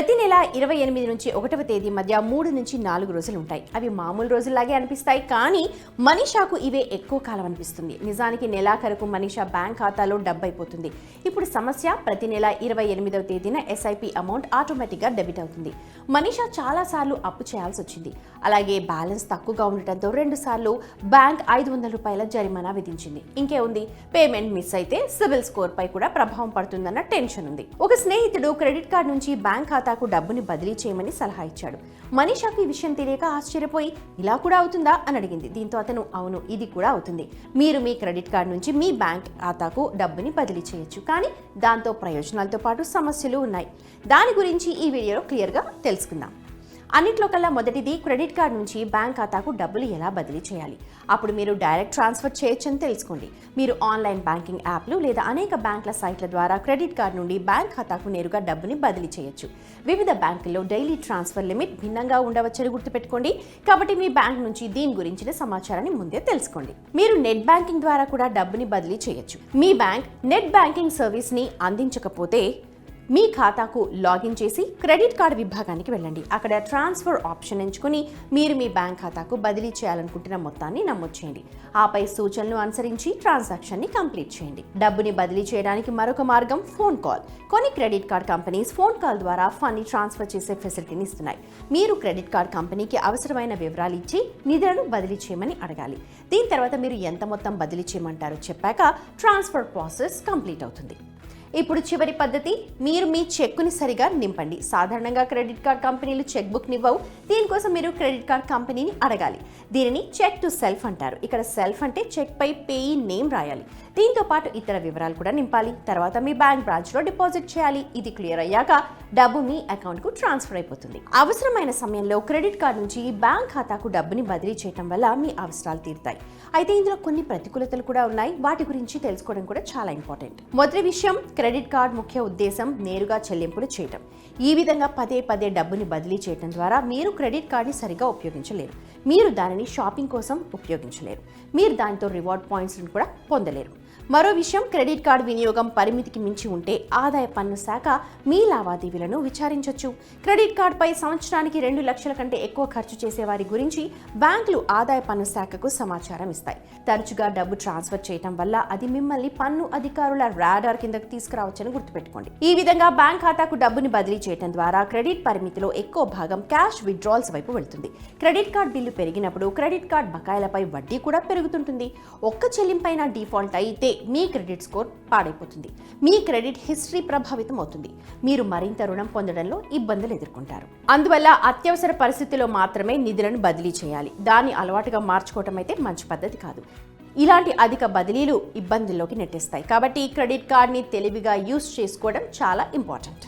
ప్రతి నెల ఇరవై ఎనిమిది నుంచి ఒకటవ తేదీ మధ్య మూడు నుంచి నాలుగు రోజులు ఉంటాయి. అవి మామూలు రోజుల్లాగే అనిపిస్తాయి కానీ మనీషాకు ఇవే ఎక్కువ కాలం అనిపిస్తుంది. నిజానికి నెలాఖరుకు మనీషా బ్యాంక్ ఖాతాలో డబ్బు అయిపోతుంది ఇప్పుడు సమస్య ప్రతి నెల ఇరవై ఎనిమిదవ తేదీన ఎస్ఐపి అమౌంట్ ఆటోమేటిక్గా డెబిట్ అవుతుంది. మనీషా చాలాసార్లు అప్పు చేయాల్సి వచ్చింది అలాగే బ్యాలెన్స్ తక్కువగా ఉండటంతో రెండు సార్లు బ్యాంక్ ఐదు వందల రూపాయల జరిమానా విధించింది. ఇంకే ఉంది పేమెంట్ మిస్ అయితే సివిల్ స్కోర్ పై కూడా ప్రభావం పడుతుందన్న టెన్షన్ ఉంది. ఒక స్నేహితుడు క్రెడిట్ కార్డ్ నుంచి బ్యాంక్ ఖాతా ఖాతాకు డబ్బుని బదిలీ చేయమని సలహా ఇచ్చాడు. మనీషాకు ఈ విషయం తెలియక ఆశ్చర్యపోయి ఇలా కూడా అవుతుందా? అని అడిగింది. దీంతో అతను అవును ఇది కూడా అవుతుంది. మీరు మీ క్రెడిట్ కార్డ్ నుంచి మీ బ్యాంక్ ఖాతాకు డబ్బుని బదిలీ చేయొచ్చు. కానీ దాంతో ప్రయోజనాలతో పాటు సమస్యలు ఉన్నాయి. దాని గురించి ఈ వీడియోలో క్లియర్గా తెలుసుకుందాం. అన్నిట్లో కల్లా మొదటిది క్రెడిట్ కార్డ్ నుంచి బ్యాంక్ ఖాతాకు డబ్బులు ఎలా బదిలీ చేయాలి? అప్పుడు మీరు డైరెక్ట్ ట్రాన్స్ఫర్ చేయొచ్చని తెలుసుకోండి. మీరు ఆన్లైన్ బ్యాంకింగ్ యాప్లు లేదా అనేక బ్యాంకుల సైట్ల ద్వారా క్రెడిట్ కార్డ్ నుండి బ్యాంక్ ఖాతాకు నేరుగా డబ్బుని బదిలీ చేయొచ్చు. వివిధ బ్యాంకుల్లో డైలీ ట్రాన్స్ఫర్ లిమిట్ భిన్నంగా ఉండవచ్చని గుర్తుపెట్టుకోండి. కాబట్టి మీ బ్యాంక్ నుంచి దీని గురించిన సమాచారాన్ని ముందే తెలుసుకోండి. మీరు నెట్ బ్యాంకింగ్ ద్వారా కూడా డబ్బుని బదిలీ చేయొచ్చు. మీ బ్యాంక్ నెట్ బ్యాంకింగ్ సర్వీస్ని అందించకపోతే మీ ఖాతాకు లాగిన్ చేసి క్రెడిట్ కార్డ్ విభాగానికి వెళ్ళండి. అక్కడ ట్రాన్స్ఫర్ ఆప్షన్ ఎంచుకుని మీరు మీ బ్యాంక్ ఖాతాకు బదిలీ చేయాలనుకుంటున్న మొత్తాన్ని నమోదు చేయండి. ఆపై సూచనలు అనుసరించి ట్రాన్సాక్షన్ని కంప్లీట్ చేయండి. డబ్బుని బదిలీ చేయడానికి మరొక మార్గం ఫోన్ కాల్. కొన్ని credit card companies phone call ద్వారా ఫండ్ని ట్రాన్స్ఫర్ చేసే ఫెసిలిటీని ఇస్తున్నాయి. మీరు క్రెడిట్ కార్డ్ కంపెనీకి అవసరమైన వివరాలు ఇచ్చి నిధులను బదిలీ చేయమని అడగాలి. దీని తర్వాత మీరు ఎంత మొత్తం బదిలీ చేయమంటారో చెప్పాక ట్రాన్స్ఫర్ ప్రాసెస్ కంప్లీట్ అవుతుంది. ఇప్పుడు చివరి పద్ధతి మీరు మీ చెక్కుని సరిగా నింపండి. సాధారణంగా క్రెడిట్ కార్డ్ కంపెనీలు చెక్ బుక్ నివ్వవు దీనికోసం మీరు క్రెడిట్ కార్డ్ కంపెనీని అడగాలి. దీనిని చెక్ టు సెల్ఫ్ అంటారు. ఇక్కడ సెల్ఫ్ అంటే చెక్ పై పేయి నేమ్ రాయాలి. దీంతో పాటు ఇతర వివరాలు కూడా నింపాలి. తర్వాత మీ బ్యాంక్ బ్రాంచ్లో డిపాజిట్ చేయాలి. ఇది క్లియర్ అయ్యాక డబ్బు మీ అకౌంట్కు ట్రాన్స్ఫర్ అయిపోతుంది. అవసరమైన సమయంలో క్రెడిట్ కార్డ్ నుంచి బ్యాంక్ ఖాతాకు డబ్బుని బదిలీ చేయడం వల్ల మీ అవసరాలు తీరుతాయి. అయితే ఇందులో కొన్ని ప్రతికూలతలు కూడా ఉన్నాయి. వాటి గురించి తెలుసుకోవడం కూడా చాలా ఇంపార్టెంట్. మొదటి విషయం క్రెడిట్ కార్డ్ ముఖ్య ఉద్దేశం నేరుగా చెల్లింపులు చేయటం. ఈ విధంగా పదే పదే డబ్బుని బదిలీ చేయటం ద్వారా మీరు క్రెడిట్ కార్డ్ని సరిగా ఉపయోగించలేరు. మీరు దానిని షాపింగ్ కోసం ఉపయోగించలేరు. మీరు దానితో రివార్డ్ పాయింట్స్ని కూడా పొందలేరు. మరో విషయం క్రెడిట్ కార్డు వినియోగం పరిమితికి మించి ఉంటే ఆదాయ పన్ను శాఖ మీ లావాదేవీలను విచారించవచ్చు క్రెడిట్ కార్డుపై సంవత్సరానికి రెండు లక్షల కంటే ఎక్కువ ఖర్చు చేసే వారి గురించి బ్యాంకులు ఆదాయ పన్ను శాఖకు సమాచారం ఇస్తాయి. తరచుగా డబ్బు ట్రాన్స్ఫర్ చేయటం వల్ల అది మిమ్మల్ని పన్ను అధికారుల రాడార్ కిందకు తీసుకురావచ్చని గుర్తుపెట్టుకోండి. ఈ విధంగా బ్యాంక్ ఖాతాకు డబ్బుని బదిలీ చేయడం ద్వారా క్రెడిట్ పరిమితిలో ఎక్కువ భాగం క్యాష్ విత్డ్రాల్స్ వైపు వెళ్తుంది. క్రెడిట్ కార్డు బిల్లు పెరిగినప్పుడు క్రెడిట్ కార్డ్ బకాయిలపై వడ్డీ కూడా పెరుగుతుంటుంది. ఒక్క చెల్లింపైన డిఫాల్ట్ అయితే మీ క్రెడిట్ స్కోర్ పాడైపోతుంది. మీ క్రెడిట్ హిస్టరీ ప్రభావితం అవుతుంది మీరు మరింత రుణం పొందడంలో ఇబ్బందులు ఎదుర్కొంటారు. అందువల్ల అత్యవసర పరిస్థితిలో మాత్రమే నిధులను బదిలీ చేయాలి. దాన్ని అలవాటుగా మార్చుకోవటం అయితే మంచి పద్ధతి కాదు. ఇలాంటి అధిక బదిలీలు ఇబ్బందుల్లోకి నెట్టేస్తాయి. కాబట్టి క్రెడిట్ కార్డ్ని తెలివిగా యూస్ చేసుకోవడం చాలా ఇంపార్టెంట్.